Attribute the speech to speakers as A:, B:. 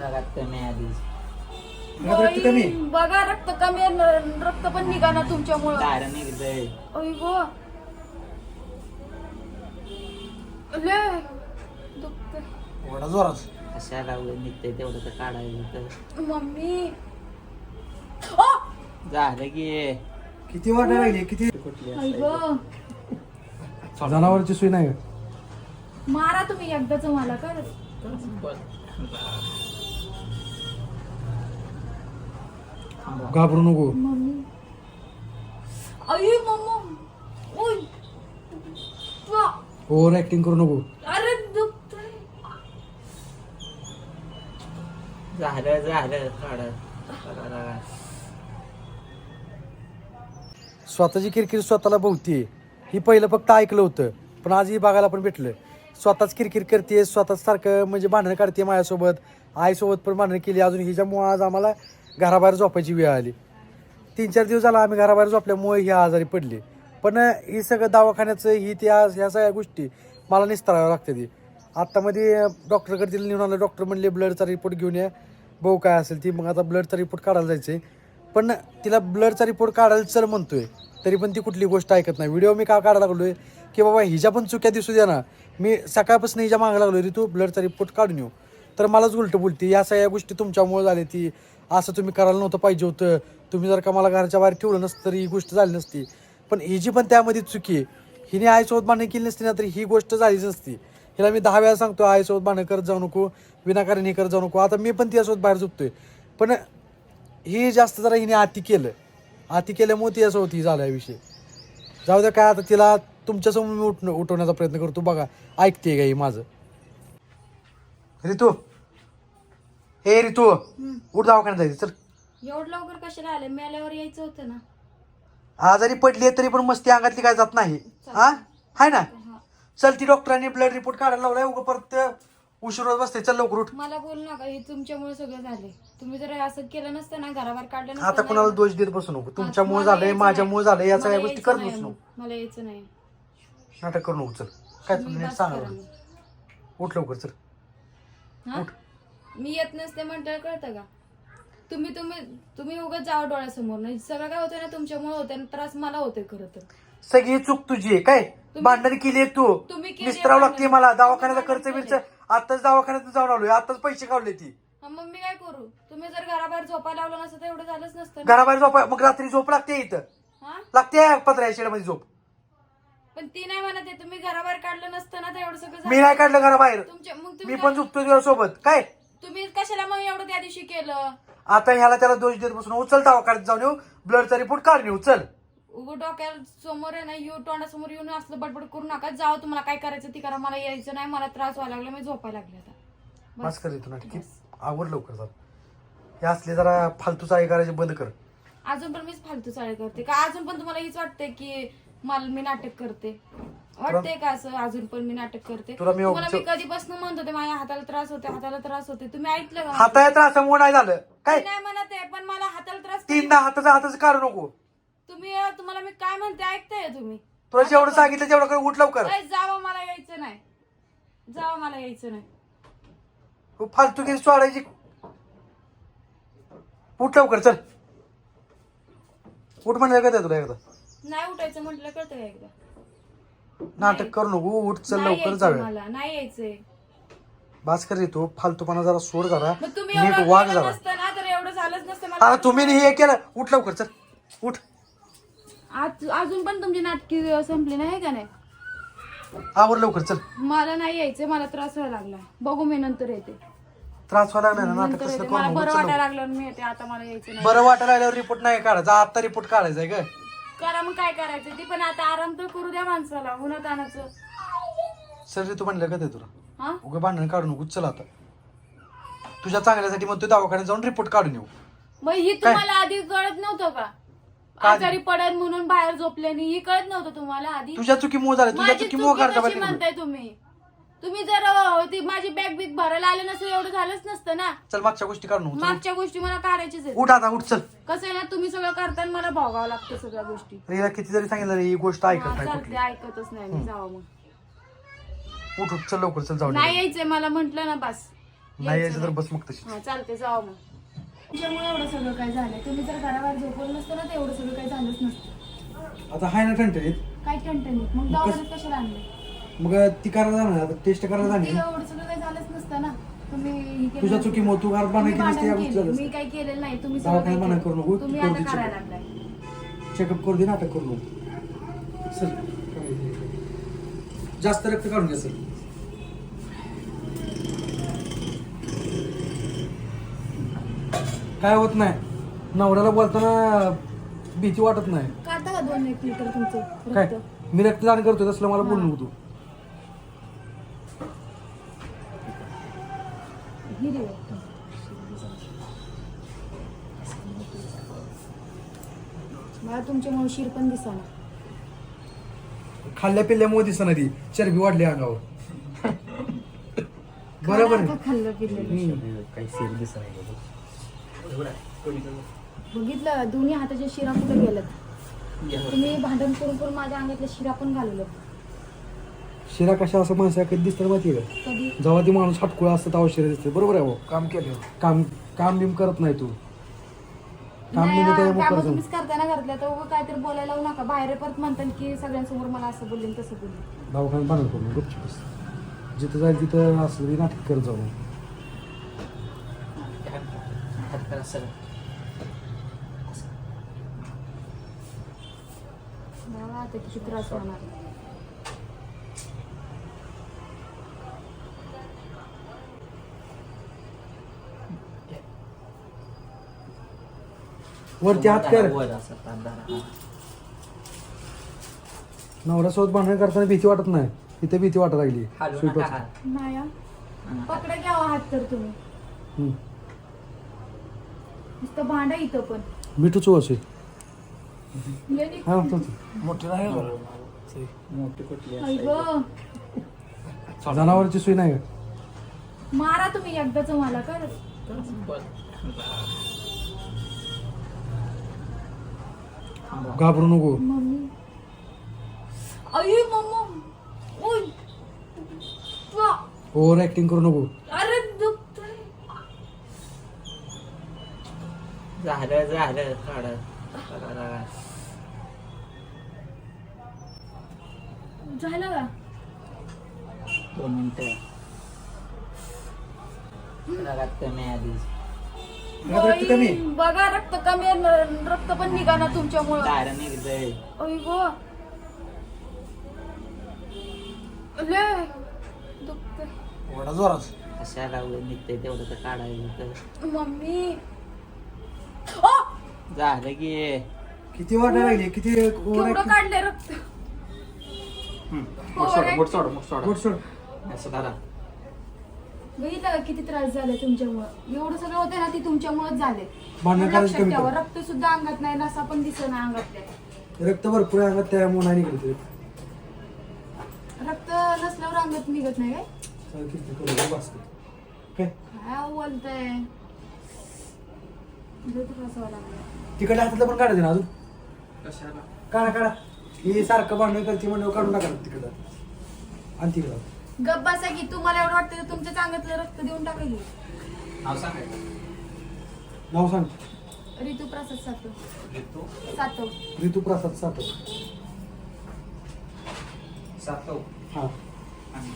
A: रगात कमी आधी
B: रक्त रक्त कमी?
C: बघा रक्त कमी आहे, न- रक्त पण निघाना तुमच्यामुळं.
A: दार निघतंय
C: अय गो. ले दुखतंय.
B: एवढा जोरात?
A: कशाला उगाच निघतंय तेवढं तर काढायचं तर
C: मम्मी. ओ!
A: झालं की.
B: किती वाटायला लागली? किती?
A: कुठली असायची?
C: गो.
B: जनावरची सोय नाही का?
C: मारा तुम्ही एकदाच मला कर.
B: घाबरू नको?
C: मम्मी. अय मम्मा. ओय. वा,
B: ओव्हर ऍक्टिंग करू नको.
C: अरे दुखतंय.
A: झालं झालं. काढत रगात.
B: स्वतःची किरकिर स्वतःला भोवतीये. ही पहिलं फक्त ऐकलं होतं पण आज ही बघायला पण भेटलं. स्वतःच किरकिर करते स्वतःच सारखं म्हणजे भांडण काढते माझ्यासोबत आईसोबत पण भांडण केली अजून हिच्यामुळं आज आम्हाला घराबाहेर झोपायची वेळ आली. तीन चार दिवस झाला आम्ही घराबाहेर झोपल्यामुळे ही आजारी पडली. पण ही सगळं दवाखान्याचं ही त्या ह्या सगळ्या गोष्टी मला निस्तराव्या लागते ती आत्तामध्ये डॉक्टरकडे तिला नेऊन आलं डॉक्टर म्हणले ब्लडचा रिपोर्ट घेऊन या. भाऊ काय असेल ती. मग आता ब्लडचा रिपोर्ट काढायला जायचं आहे पण तिला ब्लडचा रिपोर्ट काढायला चल म्हणतोय. तरी पण ती कुठली गोष्ट ऐकत नाही. व्हिडिओ मी का काढायला लागलोय? की बाबा हिच्या पण चुक्या दिसू द्या ना. मी सकाळपासून हिच्या मागायला लागलो रे तू. ब्लडचा रिपोर्ट काढून येऊ. तर मलाच उलट बोलते. या सगळ्या गोष्टी तुमच्यामुळे झाल्या ती. असं तुम्ही करायला नव्हतं पाहिजे होतं. तुम्ही जर का मला घराच्या बाहेर ठेवलं नसतं तर ही गोष्ट झाली नसती. पण हिची पण त्यामध्ये चुकी आहे हिने आईसोबत भांडण केली नसती ना तर ही गोष्ट झालीच नसती. हिला मी दहा वेळा सांगतो आईसोबत भांडण करत जाऊ नको विनाकारण हे करत जाऊ नको. आता मी पण तिच्यासोबत बाहेर झोपतोय. पण हे जास्त जरा हिने आती केलं. आती केल्यामुळे तिच्यासोबत ही झाला विषय. जाऊ द्या काय आता तिला तुमच्यासमोर मी उठणं उठवण्याचा प्रयत्न करतो. बघा ऐकते का ही माझं? रितू हे रितू उठ दवाखान्यात जायचं चल.
C: एवढं लवकर कशाला आले? मेल्यावर यायचं होतं ना.
B: आजारी पडली तरी पण मस्ती अंगातली काय जात नाही. हा? हाय ना?
C: हा.
B: चल ती डॉक्टरांनी ब्लड रिपोर्ट काढायला लावलाय उगा परत उशीर होत बसते. चल लवकर उठ.
C: मला बोल नका हे तुमच्यामुळे सगळं झाले तुम्ही जर असं केलं नसतं ना घराबाहेर काढलं नसतं
B: आता
C: ना-
B: कोणाला दोष देत बसू नको. तुमच्यामुळे झालंय
C: यायचं
B: माझ्यामुळे
C: नाही.
B: झालंय या
C: मला
B: सगळ्या गोष्टी
C: यायचं
B: करत
C: नाही.
B: बसू. नको.
C: मला यायचं नाही.
B: नाटक करू नको चल. काय
C: तुम्ही
B: तुला नीट
C: बस
B: सांगा
C: करा.
B: बरं.
C: मग.
B: उठ लवकर चल.
C: हा? मी येत नसते म्हणता कळतं का? तुम्ही तुम्ही तुम्ही उगाच जावं डोळ्यासमोर. नाही सगळं काय होतं ना तुमच्यामुळे होतं त्रास मला होतोय खरं तर.
B: सगळी चूक तुझी आहे काय? भांडण केली तू.
C: तुम्ही केली
B: निस्तराव लागते. मला.
C: तुम्ही
B: दवाखान्याचा खर्च
C: भांडणं
B: बिर्च आताच दवाखान्यात जाऊन आलोय. आताच पैसे काढले ती.
C: हा, मग मी काय करू? तुम्ही जर घराबाहेर झोपायला लावलं नसतं तर एवढं झालंच नसतं ना.
B: घराबाहेर झोप मग रात्री झोप लागते इथं.
C: हा?
B: लागते पत्र्या शेडमध्ये झोप.
C: पण ती नाही म्हणत आहे तुम्ही घराबाहेर काढलं नसतं ना तर एवढं सगळं
B: मी
C: झालं.
B: नाही काढलं घराबाहेर.
C: तुमच्या मग
B: मी
C: तुम्ही
B: पण झोपतो तुझ्या सोबत काय?
C: तुम्ही कशाला मग एवढं त्या दिवशी केलं?
B: आता ह्याला त्याला दोष देत बसून उचल दवाखान्यात जाऊन येऊ. ब्लडचा रिपोर्ट काढून येऊ चल
C: उगं डोक्याला समोर आहे ना येऊ तोंडासमोर येऊन असलं बडबड करू नका. जाओ तुम्हाला काय करायचं ती करा. मला यायचं नाही मला त्रास व्हायला लागला मी झोपायला लागले आता.
B: बस. कर तू नाटकी आवर लवकर जा हे असले जरा फालतू चाळी करायचे बंद कर.
C: अजून पण मीच फालतू चाळे करते. का अजून पण तुम्हाला हीच वाटते की मला मी नाटक करते? वाटते का असं? अजून पण मी नाटक करते.
B: तुला मी
C: तुम्हाला मी कधीपासून म्हणत होते माझ्या हाताला त्रास होते हाताला त्रास होते तुम्ही ऐकलं का?
B: हाताया त्रासामुळे नाही झालं. काय?
C: नाही म्हणत आहे पण मला हाताला त्रास
B: तीनदा हाताचा हाताचं काढू नको.
C: तुम्ही तुम्हाला मी काय म्हणते ऐकताय तुम्ही?
B: तुला जेवढं सांगितलं तेवढं कर उठ लवकर.
C: जावं मला यायचं नाही. जावं मला यायचं नाही.
B: खूप फालतूगिरी सोडायची. उठ लवकर चल. उठ म्हणलं का तुला एकदा?
C: नाही उठायचं म्हटलं कळतं एकदा?
B: नाटक करू नको उठ चल
C: नाही
B: लवकर
C: यायचं
B: जाऊया.
C: मला नाही यायचंय.
B: भास्कर येतो फालतूपणा जरा सोड जरा.
C: मग तुम्ही
B: नीट
C: एवढं
B: वाग
C: केलं
B: जरा.
C: नसतं ना तर एवढं झालंच नसतं मला.
B: आता तुम्ही हे केलं. उठ लवकर चल. उठ.
C: आज अजून पण तुमची नाटकी संपली नाही का नाही?
B: आवर लवकर चल.
C: मला नाही यायचंय मला त्रास व्हायला लागला बघू मी नंतर येते.
B: त्रास व्हायला लागला ना नाटक
C: नंतर
B: कसलं
C: येते.
B: करू
C: मला
B: नको
C: बरं
B: चल
C: वाटायला. लागलं मी येते आता मला यायचं नाही.
B: बरं वाटायला लागल्यावर रिपोर्ट नाही काढायचा. आता रिपोर्ट काढायचा आहे का
C: करा मग काय करायचं? ती पण आता आराम तर करू द्या माणसाला उन्हात आणायचं.
B: सर तू म्हणलं का ते तुला.
C: हा?
B: उगा भांडण काढू नको चल आता. तुझ्या चांगल्यासाठी मग तू दवाखान्यात जाऊन रिपोर्ट काढून येऊ.
C: मग ही तुम्हाला आधी कळत नव्हतं का? आजारी पडत म्हणून बाहेर झोपल्याने ही कळत नव्हतं तुम्हाला आधी?
B: तुझ्या चुकी मोह झाल्या तुझ्या
C: माझी
B: चुकी
C: कशी
B: पाहिजे
C: म्हणताय तुम्ही? तुम्ही जर अं, ती माझी बॅग बिग भरायला आले नसतं एवढं झालंच नसतं ना.
B: चल मागच्या गोष्टी काढू नको चल.
C: मागच्या गोष्टी मला काढायचीच आहेत.
B: उठ आता उठ चल.
C: कसं आहे ना तुम्ही सगळं करताना मला भोगावं लागतं सगळ्या गोष्टी.
B: रिला किती जरी सांगितलं रे, ही गोष्ट ऐकत नाही
C: चालते
B: कुठली
C: ऐकतच नाही मी जावं मग.
B: उठ उठ चल लवकर चल जाऊन
C: नाही यायचंय मला म्हंटल ना बस.
B: नाही यायचं तर बस मग तशी
C: हा चालते जावा मग. तुमच्यामुळे एवढं सगळं काय झालं तुम्ही जर घराबाहेर झोपवलं नसतं ना तर एवढं सगळं काही झालंच नसतं.
B: आता हाय ना ठणठणीत.
C: काय नाही मग दवाखान्यात कशाला आणलं
B: मग ती करायला जाणार टेस्ट करायला जाणार.
C: एवढं सगळं काही झालंच नसतं ना. तुम्ही हे केलं
B: तुझ्या
C: नसतं.
B: चुकीमुळे तू घरात
C: तुम्ही
B: भांडण केलीस ते या
C: भांडण
B: गोष्टी
C: केलं.
B: झालं
C: मी काही केलेलं नाही. तुम्ही सगळं
B: दवाखान्यात
C: काही
B: मना करू नको,
C: केलं. तुम्ही
B: करू
C: आता
B: दे
C: करायला
B: check.
C: लागलाय.
B: चेकअप करू दे नाटक करू नको. चल. जास्त रक्त काढून घ्या सर काय होत नाही. नवऱ्याला बोलताना भीती वाटत नाही.
C: काढता का दोन एक लिटर तुमचं
B: काय?
C: रक्त?
B: मी रक्तदान करतोय तसलं मला बोलू नको तू.
C: मला तुमच्यामुळे शिर पण दिसाना.
B: खाल्ल्या पिल्ल्यामुळे दिसना ती. चरबी वाढली अंगावर. बरोबर आहे.
C: खाल्लं
B: हम्म.
D: काही सेल दिसत नाही
C: बघितलं दोन्ही हाताच्या शिरा कुठे गेल्यात? तुम्ही भांडण करून करून माझ्या अंगातल्या शिरा पण घालवलं
B: शिरा कशा असं माणसा कधी दिसतं माहिती आहे का?
C: कधी?
B: जेव्हा ती माणूस हटकुळा असतं तेव्हा शिरा दिसते. बरोबर आहे भाऊ?
D: काम केलं.
B: काम काम बिम करत नाही तू. काम
C: नाही,
B: बिम
C: हा,
B: करत
C: तुम्हीच करताना घरातल्या. तर उगाच काहीतरी बोलायला लावू नका. बाहेर परत म्हणतात की सगळ्यांसमोर मला असं बोलले तसं बोलले.
B: दवाखान्यात बांधून करून गपचूप. जिथं जाईल तिथं असं तरी नाटक करत जाऊ.
A: हात करा सरळ.
C: मला आता किती त्रास होणार.
B: वरती हात कर
A: वर असं हात धरा.
B: नवऱ्यासोबत भांडण करताना भीती वाटत नाही इथे भीती वाटत राहिली
A: नका. हात.
C: पकडा घ्यावा हात तर तुम्ही
B: हम्म.
C: नुसतं भांडा इथं पण
B: मिठू चोच आहे
C: येणे.
B: हा तो-
D: मोठी नाही का?
A: मोठी कुठली
C: आई
A: असते?
C: गं.
B: जनावरची सुई नाही का
C: मारा तुम्ही एकदाच मला कर
B: घाबरू नको.
C: मम्मी. आई मम्मा. ओय. वा.
B: ओव्हर ऍक्टिंग करू नको.
C: अरे दुखतंय.
A: झालं झालं लागा.
C: झालं का?
A: दोन मिनिटं. कमी आधीच
B: रक्त रक्त कमी.
C: बघा रक्त कमी आहे, न- रक्त पण निघाना तुमच्यामुळं.
A: दार निघतंय
C: आई गो. ले दुखतंय.
B: जोरात?
A: कशाला निघतंय तेवढं तर काढायचं तर
C: मम्मी. ओ!
A: झालं की.
B: किती वाटायला लागली? किती
C: केवढं काढलंय रक्त?
A: मोठ सोड मोठ सोड मोठ सोड.
B: गोट सोड.
A: असं धरा.
C: बघितलं किती त्रास झाले तुमच्यामुळं. एवढं सगळं होतं ना ती तुमच्यामुळेच झाले.
B: भांडण करायचं
C: लक्षात
B: कमी
C: ठेवा
B: कर.
C: रक्त सुद्धा अंगात नाही नसा पण दिसत नाही. अंगातल्या
B: रक्त भरपूर आहे अंगात त्यामुळे नाही निघत.
C: रक्त नसल्यावर अंगात निघत नाही काय?
B: चल, किती करू, बस. काय?
C: काय बोलतंय लय त्रास व्हायला लागलाय.
B: तिकडल्या हातातलं पण काढायचं ना अजून.
A: कशाला?
B: काढा काढा. ही सारखं भांडण करते म्हणून काढून टाका तिकडं. आणि तिकडं.
C: गप्प बसा की तुम्हाला एवढं वाटतं तर तुमच्या अंगातलं रक्त देऊन टाका की
A: नाव सांगायचं
B: नाव सांग.
C: ऋतू प्रसाद सातव
A: ऋतू?
C: सातव
B: ऋतू प्रसाद सातव
A: सातव
B: हा.
A: आणि